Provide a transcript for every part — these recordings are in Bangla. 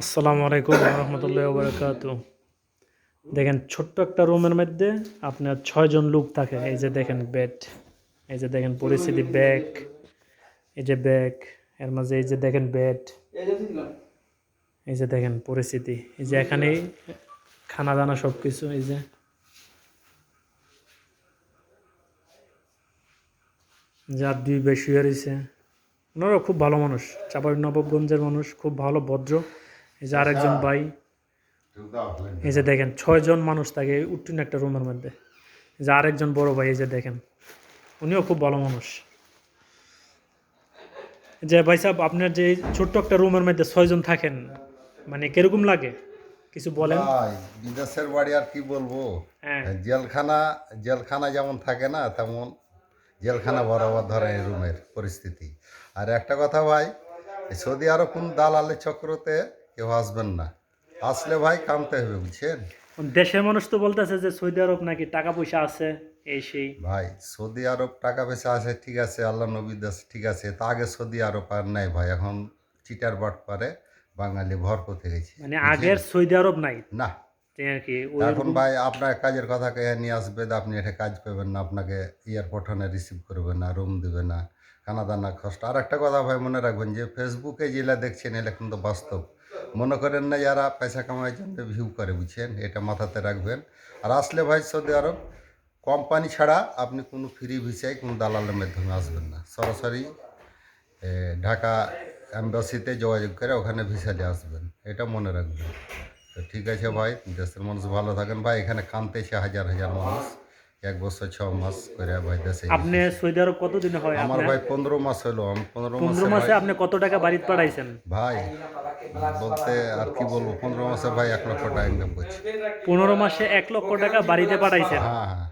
আসসালামু আলাইকুম রহমতুল্লাহ বরকাত। দেখেন, ছোট্ট একটা রুমের মধ্যে আপনার ছয়জন লোক থাকে। এই যে দেখেন বেড এই যে দেখেন পরিস্থিতি ব্যাগ এই যে ব্যাগ এর মাঝে এই যে দেখেন বেড এই যে দেখেন পরিস্থিতি। এই যে এখানেই খানা দানা সব কিছু এই যে। যার দুই বেশি হয়েছে ওনারা খুব ভালো মানুষ। চাপাই নবাবগঞ্জের মানুষ, খুব ভালো, ভদ্র। এই যে আরেকজন ভাই। এই যে দেখেন ছয়জন মানুষ থাকে উত্তীর্ণ একটা রুমের মধ্যে। যে আরেকজন বড় ভাই এই যে দেখেন উনিও খুব ভালো মানুষ। যে ভাই সাহেব আপনার যে ছোট্ট একটা রুমের মধ্যে ছয়জন থাকেন মানে কীরকম লাগে? কিছু বলেন। বিদেশের বাড়ি আর কি বলব? হ্যাঁ। জেলখানা জেলখানা যেমন থাকে না তেমন জেলখানা বরাবর ধরে এই রুমের পরিস্থিতি। আর একটা কথা ভাই সৌদি আরব কোন দালালের চক্রতে কেউ আসবেন না। আসলে ভাই কামতে হবে বুঝছেন? দেশের মানুষ তো বলতেছে যে সৌদি আরব নাকি টাকা পয়সা আছে এই সেই। ভাই সৌদি আরব টাকা পয়সা আছে ঠিক আছে আল্লাহ নবী দাস ঠিক আছে তা আগে সৌদি আরব আর নাই ভাই এখন চিটার বাট পারে বাঙালি ভর করতে গেছে মানে আগের সৌদি আরব নাই? না। কি এখন ভাই আপনার কাজের কথা কে নিয়ে আসবে আপনি এটা কাজ পাবেন না আপনাকে এয়ারপোর্ট রিসিভ করবে না রুম দেবে না খানা দানা কষ্ট আর একটা কথা ভাই মনে রাখবেন যে ফেসবুকে যেগুলা দেখছেন এগুলো কিন্তু বাস্তব। মনে করেন না যারা পয়সা কামানোর জন্য ভিউ করে, বুঝছেন? এটা মাথাতে রাখবেন। আর আসলে ভাই, সৌদি আরব, কোম্পানি ছাড়া আপনি কোনো ফ্রি ভিসায় কোনো দালালের মাধ্যমে আসবেন না। সরাসরি ঢাকা অ্যাম্বাসিতে যোগাযোগ করে ওখানে ভিসা দিয়ে আসবেন। এটা মনে রাখবেন। তো ঠিক আছে ভাই, দেশের মানুষ ভালো থাকেন। ভাই, এখানে কানতেছে হাজার হাজার মানুষ। এক বছর ছ মাস করে ভাই দেশে আপনি সৌদি আরব কতদিনে হয় আমার ভাই পনেরো মাস হলো আমি পনেরো পনেরো মাসে মাসে আপনি কত টাকা বাড়িতে পাঠাইছেন? ভাই বলতে আর কি বলব পনেরো মাসে ভাই এক লক্ষ টাকা ইনকাম করছি। পনেরো মাসে এক লক্ষ টাকা বাড়িতে পাঠাইছেন? হ্যাঁ হ্যাঁ।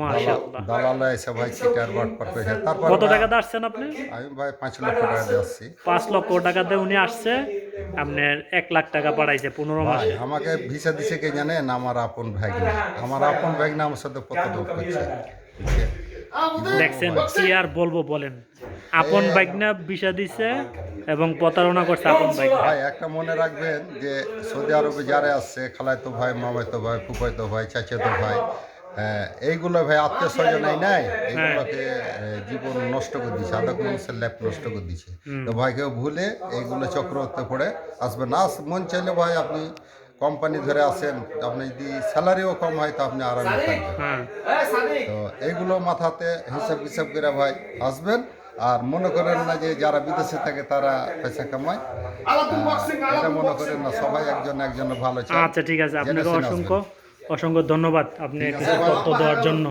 মাশাআল্লাহ। দালালা এসে ভাই চিটার বাট পার করেছে তারপর কত ভাই, টাকা আসছেন আপনি? আমি ভাই পাঁচ লক্ষ টাকা দিয়ে আসছি। পাঁচ লক্ষ টাকা দিয়ে উনি আসছে আপনার লাখ টাকা মাসে। আমাকে ভিসা দিছে কে জানেন আমার আপন ভাই আমার আপন ভাই না আমার সাথে কত দেখছেন কি আর বলব বলেন। আপন বাইক না বিষা দিছে এবং প্রতারণা করছে আপন বাইক ভাই একটা মনে রাখবেন যে সৌদি আরবে যারা আসছে খালাইতো ভাই মামাইতো ভাই ফুফাইতো ভাই চাচাতো ভাই এইগুলো ভাই আত্মীয় স্বজন এই নাই। এইগুলোকে জীবন নষ্ট করে দিচ্ছে আধা মানুষের ল্যাপ নষ্ট করে দিচ্ছে তো ভাই কেউ ভুলে এইগুলো চক্রবর্তী পড়ে আসবেন না। মন চাইলে ভাই আপনি কোম্পানি ধরে আসেন আপনি যদি স্যালারিও কম হয় তো আপনি আরামে থাকবেন। হ্যাঁ। তো এইগুলো মাথাতে হিসাব হিসাব করে ভাই আসবেন। আর মনে করেন না যে যারা বিদেশে থাকে তারা পয়সা কামায়। এটা মনে করেন না সবাই একজন একজনের ভালো আচ্ছা ঠিক আছে। আপনাকে অসংখ্য অসংখ্য ধন্যবাদ আপনি তথ্য দেওয়ার জন্য।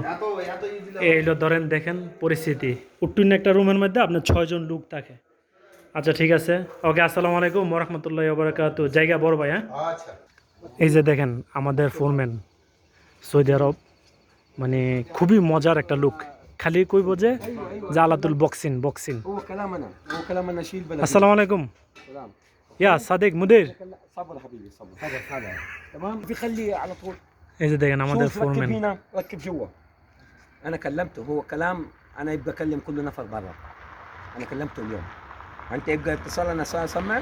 এইগুলো ধরেন দেখেন পরিস্থিতি। উত্তীর্ণ একটা রুমের মধ্যে আপনার ছয়জন লোক থাকে। আচ্ছা ঠিক আছে। ওকে আসসালামু আলাইকুম মরহামতুল্লাহ বরাকাত জায়গা বড় ভাই হ্যাঁ? এই যে দেখেন আমাদের ফোরম্যান সৌদি আরব মানে খুবই মজার একটা লুক খালি কইব যে জালাতুল বক্সিন বক্সিন আসসালামু আলাইকুম। ইয়া সাদেক মুদির। এই যে দেখেন আমাদের شوف ركب ফোরম্যান هنا ركب جوا انا كلمته هو كلام انا يبقى اكلم كل نفر برا انا كلمته اليوم انت يبقى اتصال انا سا- سمع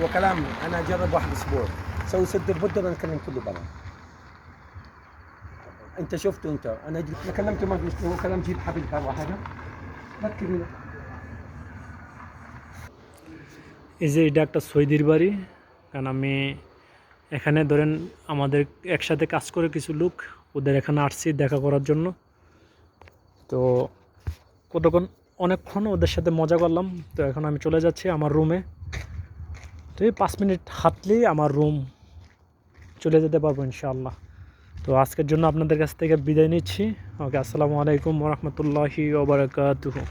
هو كلام انا اجرب واحد اسبوع سوي سد البدر انا اكلم كله برا انت شفته انت انا أجي- انا كلمته ما في هو كلام جيب حبل برا هذا ركب هنا এই যে এটা একটা সৌদির বাড়ি কারণ আমি এখানে ধরেন আমাদের একসাথে কাজ করে কিছু লোক, ওদের এখানে আসছি দেখা করার জন্য। তো কতক্ষণ, অনেকক্ষণ ওদের সাথে মজা করলাম। তো এখন আমি চলে যাচ্ছি আমার রুমে তো এই পাঁচ মিনিট হাঁটলেই আমার রুম চলে যেতে পারব ইনশাআল্লাহ। তো আজকের জন্য আপনাদের কাছ থেকে বিদায় নিচ্ছি। ওকে, আসসালামু আলাইকুম রহমতুল্লাহি ওবরাকাতুহু